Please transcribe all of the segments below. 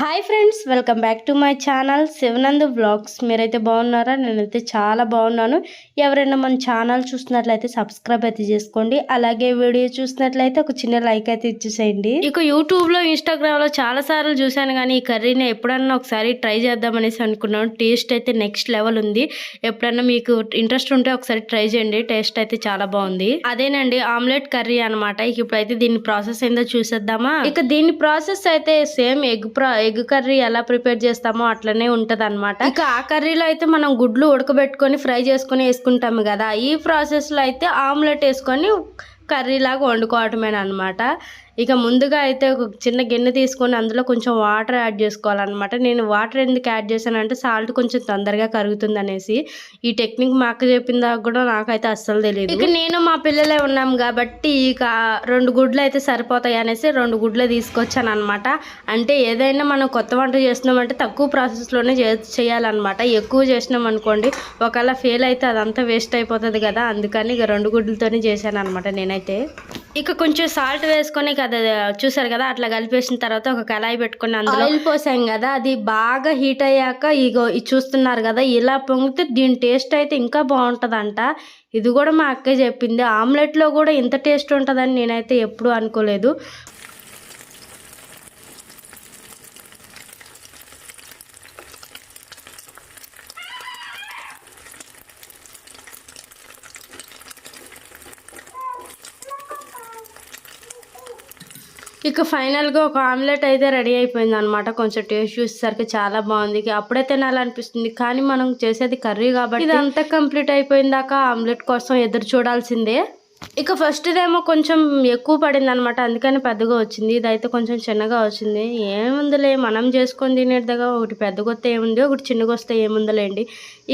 Hi friends welcome back to my channel Shivanandu blogs మీరైతే బాగున్నారా? నేనైతే చాలా బాగున్నాను. ఎవరైనా మన ఛానల్ చూస్తున్నట్లయితే సబ్స్క్రైబ్ అయితే చేసుకోండి. అలాగే వీడియో చూసినట్లయితే ఒక చిన్న లైక్ అయితే ఇచ్చేసేయండి. ఇక యూట్యూబ్లో ఇన్స్టాగ్రామ్లో చాలా సార్లు చూశాను కానీ ఈ కర్రీని ఎప్పుడన్నా ఒకసారి ట్రై చేద్దామనేసి అనుకున్నాను. టేస్ట్ అయితే నెక్స్ట్ లెవెల్ ఉంది. ఎప్పుడన్నా మీకు ఇంట్రెస్ట్ ఉంటే ఒకసారి ట్రై చేయండి. టేస్ట్ అయితే చాలా బాగుంది. అదేనండి ఆమ్లెట్ కర్రీ అనమాట ఇక ఇప్పుడైతే దీని ప్రాసెస్ ఏందో చూసేద్దామా? ఇక దీని ప్రాసెస్ అయితే సేమ్ ఎగ్ ప్రా ఎగ్ కర్రీ ఎలా ప్రిపేర్ చేస్తామో అట్లనే ఉంటది అనమాట ఇక ఆ కర్రీలో అయితే మనం గుడ్లు ఉడకబెట్టుకొని ఫ్రై చేసుకొని వేసుకుంటాము కదా. ఈ ప్రాసెస్లో అయితే ఆమ్లెట్ వేసుకొని కర్రీ లాగా వండుకోవటమేనమాట ఇక ముందుగా అయితే ఒక చిన్న గిన్నె తీసుకొని అందులో కొంచెం వాటర్ యాడ్ చేసుకోవాలన్నమాట. నేను వాటర్ ఎందుకు యాడ్ చేశానంటే సాల్ట్ కొంచెం తొందరగా కరుగుతుంది అనేసి. ఈ టెక్నిక్ మా అక్క చెప్పిన దాకా కూడా నాకైతే అస్సలు తెలియదు ఇక నేను మా పిల్లలే ఉన్నాం కాబట్టి ఇక రెండు గుడ్లు అయితే సరిపోతాయి అనేసి రెండు గుడ్లు తీసుకొచ్చాను అనమాట అంటే ఏదైనా మనం కొత్త వంట చేస్తున్నామంటే తక్కువ ప్రాసెస్లోనే చే చేయాలన్నమాట. ఎక్కువ చేసినాం అనుకోండి ఒకవేళ ఫెయిల్ అయితే అదంతా వేస్ట్ అయిపోతుంది కదా అందుకని ఇక రెండు గుడ్లతోనే చేశాను అనమాట నేనైతే. ఇక కొంచెం సాల్ట్ వేసుకొని కదా చూసారు కదా అట్లా కలిపేసిన తర్వాత ఒక కళాయి పెట్టుకుని అందులో ఆయిల్ పోసాం కదా అది బాగా హీట్ అయ్యాక ఇగో ఇది చూస్తున్నారు కదా ఇలా పొంగితే దీని టేస్ట్ అయితే ఇంకా బాగుంటుందంట. ఇది కూడా మా అక్క చెప్పింది. ఆమ్లెట్లో కూడా ఇంత టేస్ట్ ఉంటుందని నేనైతే ఎప్పుడూ అనుకోలేదు. ఇక ఫైనల్గా ఒక ఆమ్లెట్ అయితే రెడీ అయిపోయింది అనమాట కొంచెం టేస్ట్ చూసేసరికి చాలా బాగుంది. అప్పుడే తినాలనిపిస్తుంది. కానీ మనం చేసేది కర్రీ కాబట్టి ఇదంతా అంతా కంప్లీట్ అయిపోయిందాక ఆమ్లెట్ కోసం ఎదురు చూడాల్సిందే. ఇక ఫస్ట్ ఏమో కొంచెం ఎక్కువ పడింది అనమాట అందుకని పెద్దగా వచ్చింది. ఇదైతే కొంచెం చిన్నగా వచ్చింది. ఏముందిలే మనం చేసుకొని తినేట్టుగా ఒకటి పెద్దగా వస్తే ఏముంది ఒకటి చిన్నగా వస్తే ఏముందిలేండి.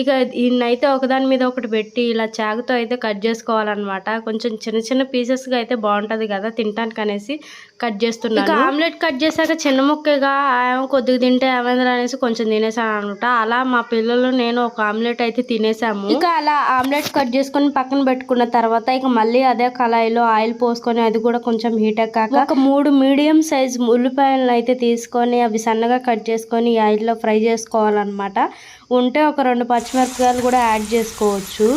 ఇక దీన్నైతే ఒకదాని మీద ఒకటి పెట్టి ఇలా చాకుతో అయితే కట్ చేసుకోవాలన్నమాట. కొంచెం చిన్న చిన్న పీసెస్గా అయితే బాగుంటుంది కదా తినటానికి అనేసి కట్ చేస్తున్నాను. ఇక ఆమ్లెట్ కట్ చేశాక చిన్న ముక్కగా ఏమో కొద్దిగా తింటే ఏమైంది అనేసి కొంచెం తినేసాను అనమాట అలా మా పిల్లలు నేను ఒక ఆమ్లెట్ అయితే తినేసాము. ఇక అలా ఆమ్లెట్ కట్ చేసుకొని పక్కన పెట్టుకున్న తర్వాత ఇక మళ్ళీ మళ్ళీ అదే కళాయిలో ఆయిల్ పోసుకొని అది కూడా కొంచెం హీట్ ఎక్కాక ఒక మూడు మీడియం సైజ్ ఉల్లిపాయలను అయితే తీసుకొని అవి సన్నగా కట్ చేసుకొని ఈ ఆయిల్లో ఫ్రై చేసుకోవాలన్నమాట. ఉంటే ఒక రెండు పచ్చిమిరపకాయలు కూడా యాడ్ చేసుకోవచ్చు.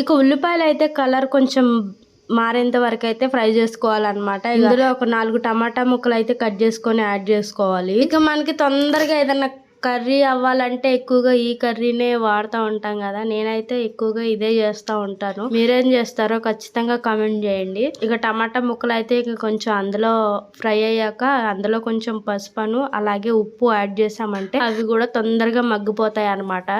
ఇక ఉల్లిపాయలు అయితే కలర్ కొంచెం మారేంత వరకు అయితే ఫ్రై చేసుకోవాలన్నమాట. ఇందులో ఒక నాలుగు టమాటా ముక్కలు అయితే కట్ చేసుకొని యాడ్ చేసుకోవాలి. ఇక మనకి తొందరగా ఏదైనా కర్రీ అవ్వాలంటే ఎక్కువగా ఈ కర్రీనే వాడుతూ ఉంటాం కదా. నేనైతే ఎక్కువగా ఇదే చేస్తూ ఉంటాను. మీరేం చేస్తారో ఖచ్చితంగా కామెంట్ చేయండి. ఇక టమాటా ముక్కలు అయితే ఇక కొంచెం అందులో ఫ్రై అయ్యాక అందులో కొంచెం పసుపను అలాగే ఉప్పు యాడ్ చేసామంటే అవి కూడా తొందరగా మగ్గిపోతాయి అన్నమాట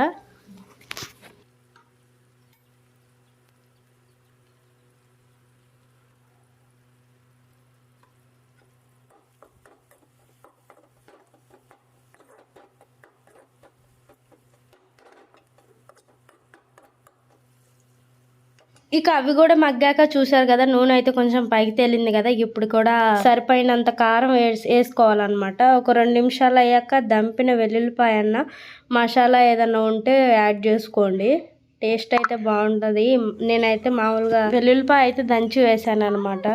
ఇక అవి కూడా మగ్గాక చూసారు కదా నూనె అయితే కొంచెం పైకి తేలింది కదా ఇప్పుడు కూడా సరిపోయినంత కారం వేసుకోవాలన్నమాట. ఒక రెండు నిమిషాలు అయ్యాక దంపిన వెల్లుల్లిపాయ అన్న మసాలా ఏదన్నా ఉంటే యాడ్ చేసుకోండి. టేస్ట్ అయితే బాగుంటుంది. నేనైతే మామూలుగా వెల్లుల్లిపాయ అయితే దంచి వేసాను అనమాట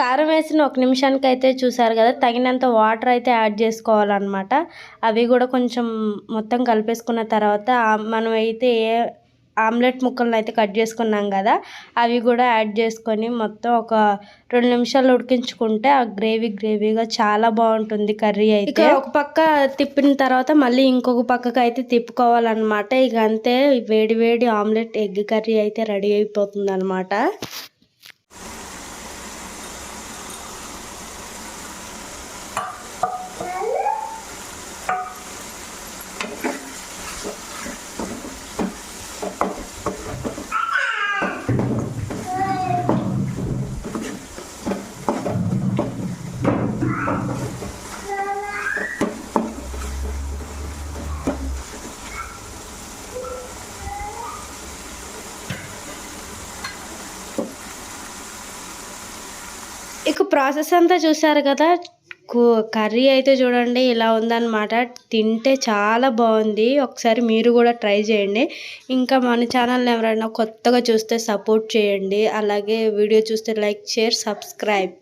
కారం వేసిన ఒక నిమిషానికి అయితే చూసారు కదా తగినంత వాటర్ అయితే యాడ్ చేసుకోవాలన్నమాట. అవి కూడా కొంచెం మొత్తం కలిపేసుకున్న తర్వాత మనం అయితే ఏ ఆమ్లెట్ ముక్కలను అయితే కట్ చేసుకున్నాం కదా అవి కూడా యాడ్ చేసుకొని మొత్తం ఒక రెండు నిమిషాలు ఉడికించుకుంటే ఆ గ్రేవీ గ్రేవీగా చాలా బాగుంటుంది కర్రీ అయితే. ఒక పక్క తిప్పిన తర్వాత మళ్ళీ ఇంకొక పక్కకు అయితే తిప్పుకోవాలన్నమాట. ఇక అంతే వేడి వేడి ఆమ్లెట్ ఎగ్ కర్రీ అయితే రెడీ అయిపోతుంది అనమాట ఇక ప్రాసెస్ అంతా చూసారు కదా కర్రీ అయితే చూడండి ఇలా ఉందన్నమాట. తింటే చాలా బాగుంది. ఒకసారి మీరు కూడా ట్రై చేయండి. ఇంకా మన ఛానల్ని ఎవరైనా కొత్తగా చూస్తే సపోర్ట్ చేయండి. అలాగే వీడియో చూస్తే లైక్ షేర్ సబ్స్క్రైబ్.